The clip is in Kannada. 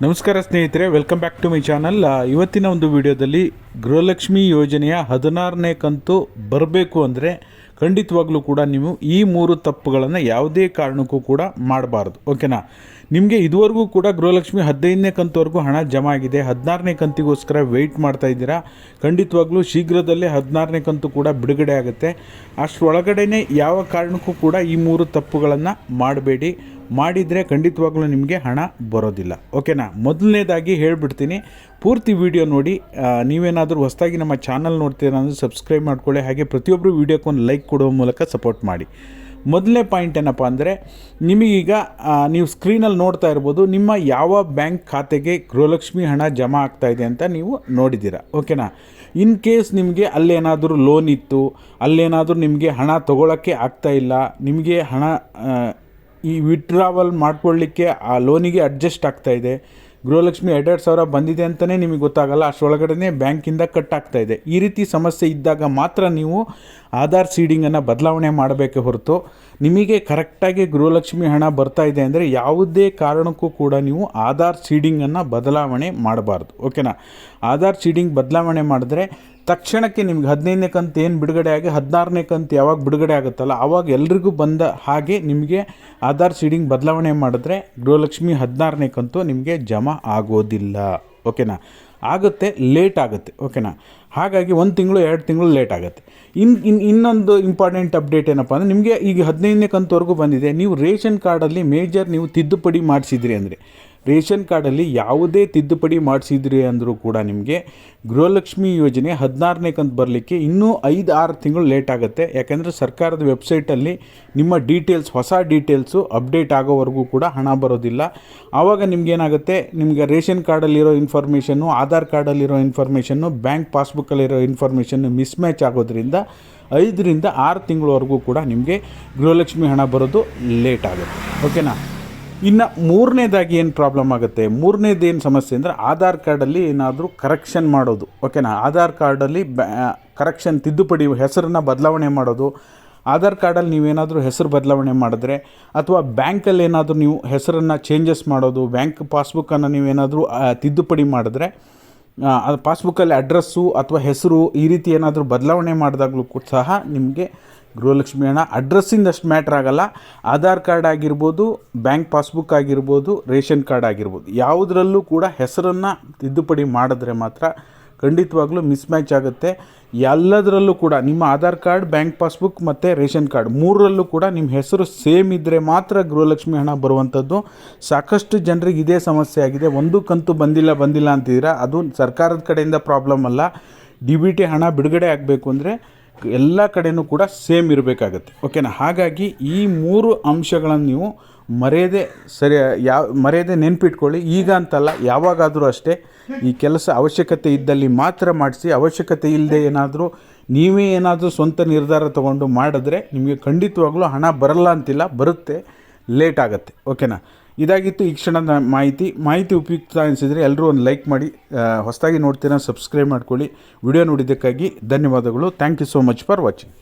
ನಮಸ್ಕಾರ ಸ್ನೇಹಿತರೆ welcome back to my channel ಇವತ್ತಿನ ಒಂದು ವಿಡಿಯೋದಲ್ಲಿ ಗೃಹಲಕ್ಷ್ಮಿ ಯೋಜನೆಯ ಹದಿನಾರನೇ ಕಂತು ಬರಬೇಕು ಅಂದರೆ ಖಂಡಿತವಾಗ್ಲೂ ಕೂಡ ನೀವು ಈ ಮೂರು ತಪ್ಪುಗಳನ್ನು ಯಾವುದೇ ಕಾರಣಕ್ಕೂ ಕೂಡ ಮಾಡಬಾರ್ದು. ಓಕೆನಾ? ನಿಮಗೆ ಇದುವರೆಗೂ ಕೂಡ ಗೃಹಲಕ್ಷ್ಮಿ ಹದಿನೈದನೇ ಕಂತುವರೆಗೂ ಹಣ ಜಮಾ ಆಗಿದೆ. ಹದಿನಾರನೇ ಕಂತಿಗೋಸ್ಕರ ವೆಯ್ಟ್ ಮಾಡ್ತಾ ಇದ್ದೀರಾ? ಖಂಡಿತವಾಗ್ಲೂ ಶೀಘ್ರದಲ್ಲೇ ಹದಿನಾರನೇ ಕಂತು ಕೂಡ ಬಿಡುಗಡೆ ಆಗುತ್ತೆ. ಅಷ್ಟರೊಳಗಡೆನೇ ಯಾವ ಕಾರಣಕ್ಕೂ ಕೂಡ ಈ ಮೂರು ತಪ್ಪುಗಳನ್ನು ಮಾಡಬೇಡಿ. ಮಾಡಿದರೆ ಖಂಡಿತವಾಗ್ಲೂ ನಿಮಗೆ ಹಣ ಬರೋದಿಲ್ಲ. ಓಕೆನಾ? ಮೊದಲನೇದಾಗಿ ಹೇಳಿಬಿಡ್ತೀನಿ, ಪೂರ್ತಿ ವಿಡಿಯೋ ನೋಡಿ. ನೀವೇನಾದರೂ ಹೊಸದಾಗಿ ನಮ್ಮ ಚಾನಲ್ ನೋಡ್ತೀರಾ ಅಂದರೆ ಸಬ್ಸ್ಕ್ರೈಬ್ ಮಾಡ್ಕೊಳ್ಳಿ. ಹಾಗೆ ಪ್ರತಿಯೊಬ್ಬರು ವೀಡಿಯೋಕ್ಕೊಂದು ಲೈಕ್ ಕೊಡುವ ಮೂಲಕ ಸಪೋರ್ಟ್ ಮಾಡಿ. ಮೊದಲನೇ ಪಾಯಿಂಟ್ ಏನಪ್ಪ ಅಂದರೆ, ನಿಮಗೀಗ ನೀವು ಸ್ಕ್ರೀನಲ್ಲಿ ನೋಡ್ತಾ ಇರ್ಬೋದು, ನಿಮ್ಮ ಯಾವ ಬ್ಯಾಂಕ್ ಖಾತೆಗೆ ಗೃಹಲಕ್ಷ್ಮಿ ಹಣ ಜಮಾ ಆಗ್ತಾ ಇದೆ ಅಂತ ನೀವು ನೋಡಿದ್ದೀರಾ. ಓಕೆನಾ ಇನ್ ಕೇಸ್ ನಿಮಗೆ ಅಲ್ಲೇನಾದರೂ ಲೋನ್ ಇತ್ತು, ಅಲ್ಲೇನಾದರೂ ನಿಮಗೆ ಹಣ ತೊಗೊಳಕ್ಕೆ ಆಗ್ತಾ ಇಲ್ಲ, ನಿಮಗೆ ಹಣ ಈ ವಿಡ್ರಾವಲ್ ಮಾಡ್ಕೊಳ್ಳಿಕ್ಕೆ ಆ ಲೋನಿಗೆ ಅಡ್ಜಸ್ಟ್ ಆಗ್ತಾ ಇದೆ ಗೃಹಲಕ್ಷ್ಮಿ ಎರಡೆರಡು ಸಾವಿರ ಬಂದಿದೆ ಅಂತಲೇ ನಿಮಗೆ ಗೊತ್ತಾಗಲ್ಲ. ಅಷ್ಟರೊಳಗಡೆ ಬ್ಯಾಂಕಿಂದ ಕಟ್ ಆಗ್ತಾ ಇದೆ. ಈ ರೀತಿ ಸಮಸ್ಯೆ ಇದ್ದಾಗ ಮಾತ್ರ ನೀವು ಆಧಾರ್ ಸೀಡಿಂಗನ್ನು ಬದಲಾವಣೆ ಮಾಡಬೇಕೆ ಹೊರತು ನಿಮಗೆ ಕರೆಕ್ಟಾಗಿ ಗೃಹಲಕ್ಷ್ಮಿ ಹಣ ಬರ್ತಾ ಇದೆ ಅಂದರೆ ಯಾವುದೇ ಕಾರಣಕ್ಕೂ ಕೂಡ ನೀವು ಆಧಾರ್ ಸೀಡಿಂಗನ್ನು ಬದಲಾವಣೆ ಮಾಡಬಾರ್ದು. ಓಕೆನಾ? ಆಧಾರ್ ಸೀಡಿಂಗ್ ಬದಲಾವಣೆ ಮಾಡಿದ್ರೆ ತಕ್ಷಣಕ್ಕೆ ನಿಮ್ಗೆ ಹದಿನೈದನೇ ಕಂತು ಏನು ಬಿಡುಗಡೆ ಆಗಿ ಹದಿನಾರನೇ ಕಂತು ಯಾವಾಗ ಬಿಡುಗಡೆ ಆಗುತ್ತಲ್ಲ ಆವಾಗ ಎಲ್ರಿಗೂ ಬಂದ ಹಾಗೆ ನಿಮಗೆ ಆಧಾರ್ ಸೀಡಿಂಗ್ ಬದಲಾವಣೆ ಮಾಡಿದ್ರೆ ಗೃಹಲಕ್ಷ್ಮಿ ಹದಿನಾರನೇ ಕಂತು ನಿಮಗೆ ಜಮಾ ಆಗೋದಿಲ್ಲ. ಓಕೆನಾ? ಆಗುತ್ತೆ, ಲೇಟ್ ಆಗುತ್ತೆ, ಓಕೆನಾ? ಹಾಗಾಗಿ ಒಂದು ತಿಂಗಳು, ಎರಡು ತಿಂಗಳು ಲೇಟ್ ಆಗುತ್ತೆ. ಇನ್ ಇನ್, ಇನ್ನೊಂದು ಇಂಪಾರ್ಟೆಂಟ್ ಅಪ್ಡೇಟ್ ಏನಪ್ಪ ಅಂದರೆ ನಿಮಗೆ ಈಗ ಹದಿನೈದನೇ ಕಂತುವರೆಗೂ ಬಂದಿದೆ, ನೀವು ರೇಷನ್ ಕಾರ್ಡಲ್ಲಿ ಮೇಜರ್ ನೀವು ತಿದ್ದುಪಡಿ ಮಾಡಿಸಿದ್ರಿ ಅಂದರೆ ರೇಷನ್ ಕಾರ್ಡಲ್ಲಿ ಯಾವುದೇ ತಿದ್ದುಪಡಿ ಮಾಡಿಸಿದ್ರಿ ಅಂದರೂ ಕೂಡ ನಿಮಗೆ ಗೃಹಲಕ್ಷ್ಮಿ ಯೋಜನೆ ಹದಿನಾರನೇ ಕಂತು ಬರಲಿಕ್ಕೆ ಇನ್ನೂ ಐದು, ಆರು ತಿಂಗಳು ಲೇಟ್ ಆಗುತ್ತೆ. ಯಾಕೆಂದರೆ ಸರ್ಕಾರದ ವೆಬ್ಸೈಟಲ್ಲಿ ನಿಮ್ಮ ಡೀಟೇಲ್ಸ್, ಹೊಸ ಡೀಟೇಲ್ಸು ಅಪ್ಡೇಟ್ ಆಗೋವರೆಗೂ ಕೂಡ ಹಣ ಬರೋದಿಲ್ಲ. ಆವಾಗ ನಿಮಗೇನಾಗುತ್ತೆ? ನಿಮಗೆ ರೇಷನ್ ಕಾರ್ಡಲ್ಲಿರೋ ಇನ್ಫಾರ್ಮೇಷನ್ನು, ಆಧಾರ್ ಕಾರ್ಡಲ್ಲಿರೋ ಇನ್ಫಾರ್ಮೇಷನ್ನು, ಬ್ಯಾಂಕ್ ಪಾಸ್ಬುಕ್ಕಲ್ಲಿರೋ ಇನ್ಫಾರ್ಮೇಷನ್ನು ಮಿಸ್ ಮ್ಯಾಚ್ ಆಗೋದ್ರಿಂದ ಐದರಿಂದ ಆರು ತಿಂಗಳವರೆಗೂ ಕೂಡ ನಿಮಗೆ ಗೃಹಲಕ್ಷ್ಮಿ ಹಣ ಬರೋದು ಲೇಟ್ ಆಗುತ್ತೆ. ಓಕೆನಾ? ಇನ್ನು ಮೂರನೇದಾಗಿ ಏನು ಪ್ರಾಬ್ಲಮ್ ಆಗುತ್ತೆ? ಮೂರನೇದು ಏನು ಸಮಸ್ಯೆ ಅಂದರೆ ಆಧಾರ್ ಕಾರ್ಡಲ್ಲಿ ಏನಾದರೂ ಕರೆಕ್ಷನ್ ಮಾಡೋದು. ಓಕೆನಾ ಆಧಾರ್ ಕಾರ್ಡಲ್ಲಿ ಕರೆಕ್ಷನ್ ತಿದ್ದುಪಡಿ ಹೆಸರನ್ನು ಬದಲಾವಣೆ ಮಾಡೋದು. ಆಧಾರ್ ಕಾರ್ಡಲ್ಲಿ ನೀವೇನಾದರೂ ಹೆಸರು ಬದಲಾವಣೆ ಮಾಡಿದ್ರೆ ಅಥವಾ ಬ್ಯಾಂಕಲ್ಲಿ ಏನಾದರೂ ನೀವು ಹೆಸರನ್ನು ಚೇಂಜಸ್ ಮಾಡೋದು ಬ್ಯಾಂಕ್ ಪಾಸ್ಬುಕ್ಕನ್ನು ನೀವೇನಾದರೂ ತಿದ್ದುಪಡಿ ಮಾಡಿದ್ರೆ ಅದು ಪಾಸ್ಬುಕ್ಕಲ್ಲಿ ಅಡ್ರೆಸ್ಸು ಅಥವಾ ಹೆಸರು ಈ ರೀತಿ ಏನಾದರೂ ಬದಲಾವಣೆ ಮಾಡಿದಾಗಲೂ ಕೂಡ ಸಹ ನಿಮಗೆ ಗೃಹಲಕ್ಷ್ಮಿ ಹಣ. ಅಡ್ರೆಸ್ಸಿಂದ ಅಷ್ಟು ಮ್ಯಾಟ್ರ್ ಆಗೋಲ್ಲ. ಆಧಾರ್ ಕಾರ್ಡ್ ಆಗಿರ್ಬೋದು ಬ್ಯಾಂಕ್ ಪಾಸ್ಬುಕ್ ಆಗಿರ್ಬೋದು, ರೇಷನ್ ಕಾರ್ಡ್ ಆಗಿರ್ಬೋದು. ಯಾವುದರಲ್ಲೂ ಕೂಡ ಹೆಸರನ್ನು ತಿದ್ದುಪಡಿ ಮಾಡಿದ್ರೆ ಮಾತ್ರ ಖಂಡಿತವಾಗ್ಲೂ ಮಿಸ್ಮ್ಯಾಚ್ ಆಗುತ್ತೆ. ಎಲ್ಲದರಲ್ಲೂ ಕೂಡ ನಿಮ್ಮ ಆಧಾರ್ ಕಾರ್ಡ್ ಬ್ಯಾಂಕ್ ಪಾಸ್ಬುಕ್ ಮತ್ತು ರೇಷನ್ ಕಾರ್ಡ್ ಮೂರರಲ್ಲೂ ಕೂಡ ನಿಮ್ಮ ಹೆಸರು ಸೇಮ್ ಇದ್ದರೆ ಮಾತ್ರ ಗೃಹಲಕ್ಷ್ಮಿ ಹಣ ಬರುವಂಥದ್ದು ಸಾಕಷ್ಟು ಜನರಿಗೆ ಇದೇ ಸಮಸ್ಯೆ ಆಗಿದೆ. ಒಂದು ಕಂತು ಬಂದಿಲ್ಲ ಬಂದಿಲ್ಲ ಅಂತಿದ್ದೀರಾ? ಅದು ಸರ್ಕಾರದ ಕಡೆಯಿಂದ ಪ್ರಾಬ್ಲಮ್ ಅಲ್ಲ. ಡಿ ಬಿ ಟಿ ಹಣ ಬಿಡುಗಡೆ ಆಗಬೇಕು ಅಂದರೆ ಎಲ್ಲ ಕಡೆಯೂ ಕೂಡ ಸೇಮ್ ಇರಬೇಕಾಗತ್ತೆ. ಓಕೆನಾ ಹಾಗಾಗಿ ಈ ಮೂರು ಅಂಶಗಳನ್ನು ನೀವು ಮರೆಯದೆ ಸರಿ, ಯಾವ, ಮರೆಯದೆ ನೆನಪಿಟ್ಕೊಳ್ಳಿ. ಈಗ ಅಂತಲ್ಲ, ಯಾವಾಗಾದರೂ ಅಷ್ಟೇ ಈ ಕೆಲಸ ಅವಶ್ಯಕತೆ ಇದ್ದಲ್ಲಿ ಮಾತ್ರ ಮಾಡಿಸಿ, ಅವಶ್ಯಕತೆ ಇಲ್ಲದೆ ಏನಾದರೂ, ನೀವೇ ಏನಾದರೂ ಸ್ವಂತ ನಿರ್ಧಾರ ತಗೊಂಡು ಮಾಡಿದ್ರೆ ನಿಮಗೆ ಖಂಡಿತವಾಗ್ಲೂ ಹಣ ಬರಲ್ಲ ಅಂತಿಲ್ಲ, ಬರುತ್ತೆ ಲೇಟ್ ಆಗುತ್ತೆ. ಓಕೆನಾ ಇದಾಗಿತ್ತು ಈ ಕ್ಷಣದ ಮಾಹಿತಿ. ಮಾಹಿತಿ ಉಪಯುಕ್ತ ಅನಿಸಿದರೆ ಎಲ್ಲರೂ ಒಂದು ಲೈಕ್ ಮಾಡಿ ಹೊಸದಾಗಿ ನೋಡ್ತೀರಾ ಸಬ್ಸ್ಕ್ರೈಬ್ ಮಾಡ್ಕೊಳ್ಳಿ. ವಿಡಿಯೋ ನೋಡಿದ್ದಕ್ಕಾಗಿ ಧನ್ಯವಾದಗಳು. Thank you so much for watching.